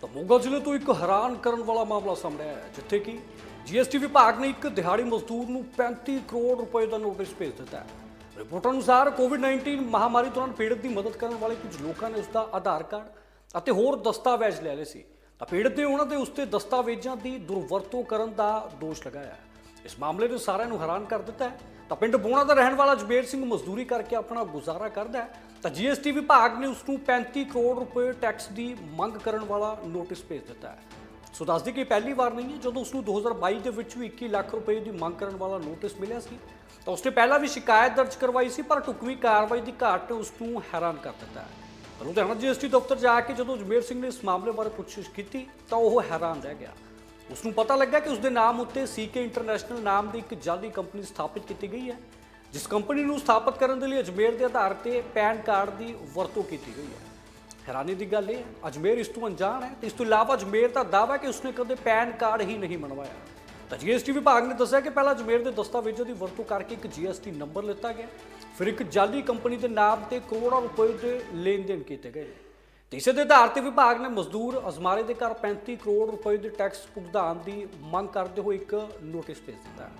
ਤਾਂ ਮੋਗਾ ਜ਼ਿਲ੍ਹੇ ਤੋਂ ਇੱਕ ਹੈਰਾਨ ਕਰਨ ਵਾਲਾ ਮਾਮਲਾ ਸਾਹਮਣੇ ਆਇਆ ਹੈ, ਜਿੱਥੇ ਕਿ ਜੀਐਸਟੀ ਵਿਭਾਗ ਨੇ ਇੱਕ ਦਿਹਾੜੀ ਮਜ਼ਦੂਰ ਨੂੰ 35 ਕਰੋੜ ਰੁਪਏ ਦਾ ਨੋਟਿਸ ਭੇਜ ਦਿੱਤਾ ਹੈ। ਰਿਪੋਰਟ ਅਨੁਸਾਰ ਕੋਵਿਡ-19 ਮਹਾਮਾਰੀ ਦੌਰਾਨ ਪੀੜਤ ਦੀ ਮਦਦ ਕਰਨ ਵਾਲੇ ਕੁਝ ਲੋਕਾਂ ਨੇ ਉਸ ਦਾ ਆਧਾਰ ਕਾਰਡ ਅਤੇ ਹੋਰ ਦਸਤਾਵੇਜ਼ ਲੈ ਲਏ ਸੀ। ਤਾਂ ਪੀੜਤ ਨੇ ਉਹਨਾਂ ਦੇ ਉਸ ਤੇ ਦਸਤਾਵੇਜ਼ਾਂ ਦੀ ਦੁਰਵਰਤੋਂ ਕਰਨ ਦਾ ਦੋਸ਼ ਲਗਾਇਆ ਹੈ। ਇਸ ਮਾਮਲੇ ਨੇ ਸਾਰਿਆਂ ਨੂੰ ਹੈਰਾਨ ਕਰ ਦਿੱਤਾ ਹੈ। ਤਾਂ ਪਿੰਡ ਬੋਣਾ ਦਾ ਰਹਿਣ ਵਾਲਾ ਜਬੇਰ ਸਿੰਘ ਮਜ਼ਦੂਰੀ ਕਰਕੇ ਆਪਣਾ ਗੁਜ਼ਾਰਾ ਕਰਦਾ ਹੈ। ਤਾਂ ਜੀਐਸਟੀ ਵਿਭਾਗ ਨੇ ਉਸ ਨੂੰ 35 ਕਰੋੜ ਰੁਪਏ ਟੈਕਸ ਦੀ ਮੰਗ ਕਰਨ ਵਾਲਾ ਨੋਟਿਸ ਭੇਜ ਦਿੱਤਾ ਹੈ। ਸੋ ਦੱਸਦੀ ਕਿ ਪਹਿਲੀ ਵਾਰ ਨਹੀਂ ਹੈ। ਜਦੋਂ ਉਸ ਨੂੰ 2022 ਦੇ ਵਿੱਚ ਵੀ 21 ਲੱਖ ਰੁਪਏ ਦੀ ਮੰਗ ਕਰਨ ਵਾਲਾ ਨੋਟਿਸ ਮਿਲਿਆ ਸੀ, ਤਾਂ ਉਸਨੇ ਪਹਿਲਾਂ ਵੀ ਸ਼ਿਕਾਇਤ ਦਰਜ ਕਰਵਾਈ ਸੀ, ਪਰ ਢੁਕਵੀਂ ਕਾਰਵਾਈ ਦੀ ਘਾਟ ਨੇ ਉਸ ਨੂੰ ਹੈਰਾਨ ਕਰ ਦਿੱਤਾ ਹੈ। ਤਾਂ ਲੁਧਿਆਣਾ ਜੀਐਸਟੀ ਦਫ਼ਤਰ ਜਾ ਕੇ ਜਦੋਂ ਜਮੇਰ ਸਿੰਘ ਨੇ ਇਸ ਮਾਮਲੇ ਬਾਰੇ ਪੁੱਛਿਸ਼ ਕੀਤੀ, ਤਾਂ ਉਹ ਹੈਰਾਨ ਰਹਿ ਗਿਆ। ਉਸ ਨੂੰ ਪਤਾ ਲੱਗਾ ਕਿ ਉਸ ਦੇ ਨਾਮ ਉੱਤੇ ਸੀਕੇ ਇੰਟਰਨੈਸ਼ਨਲ ਨਾਮ ਦੀ ਇੱਕ ਜਾਲੀ ਕੰਪਨੀ ਸਥਾਪਿਤ ਕੀਤੀ ਗਈ ਹੈ, ਜਿਸ ਕੰਪਨੀ ਨੂੰ ਸਥਾਪਿਤ ਕਰਨ ਦੇ ਲਈ ਅਜਮੇਰ ਦੇ ਆਧਾਰ ਤੇ ਪੈਨ ਕਾਰਡ ਦੀ ਵਰਤੋਂ ਕੀਤੀ ਗਈ ਹੈ। ਹੈਰਾਨੀ ਦੀ ਗੱਲ ਇਹ ਹੈ ਅਜਮੇਰ ਇਸ ਤੋਂ ਅਣਜਾਣ ਹੈ ਤੇ ਇਸ ਤੋਂ ਇਲਾਵਾ ਅਜਮੇਰ ਦਾ ਦਾਅਵਾ ਹੈ ਕਿ ਉਸਨੇ ਕਦੇ ਪੈਨ ਕਾਰਡ ਹੀ ਨਹੀਂ ਬਣਵਾਇਆ। ਤਾਂ ਜੀਐਸਟੀ ਵਿਭਾਗ ਨੇ ਦੱਸਿਆ ਕਿ ਪਹਿਲਾਂ ਅਜਮੇਰ ਦੇ ਦਸਤਾਵੇਜ਼ਾਂ ਦੀ ਵਰਤੋਂ ਕਰਕੇ ਇੱਕ ਜੀਐਸਟੀ ਨੰਬਰ ਲਿੱਤਾ ਗਿਆ, ਫਿਰ ਇੱਕ ਜਾਲੀ ਕੰਪਨੀ ਦੇ ਨਾਮ ਤੇ ਕਰੋੜਾਂ ਰੁਪਏ ਦੇ ਲੈਣ ਦੇਣ ਕੀਤੇ ਗਏ। ਤੇ ਇਸੇ ਦੇ ਆਧਾਰ ਤੇ ਵਿਭਾਗ ਨੇ ਮਜ਼ਦੂਰ ਅਜ਼ਮਾਰੇ ਦੇ ਘਰ 35 ਕਰੋੜ ਰੁਪਏ ਦੇ ਟੈਕਸ ਭੁਗਤਾਨ ਦੀ ਮੰਗ ਕਰਦੇ ਹੋਏ ਇੱਕ ਨੋਟਿਸ ਭੇਜ ਦਿੱਤਾ ਹੈ।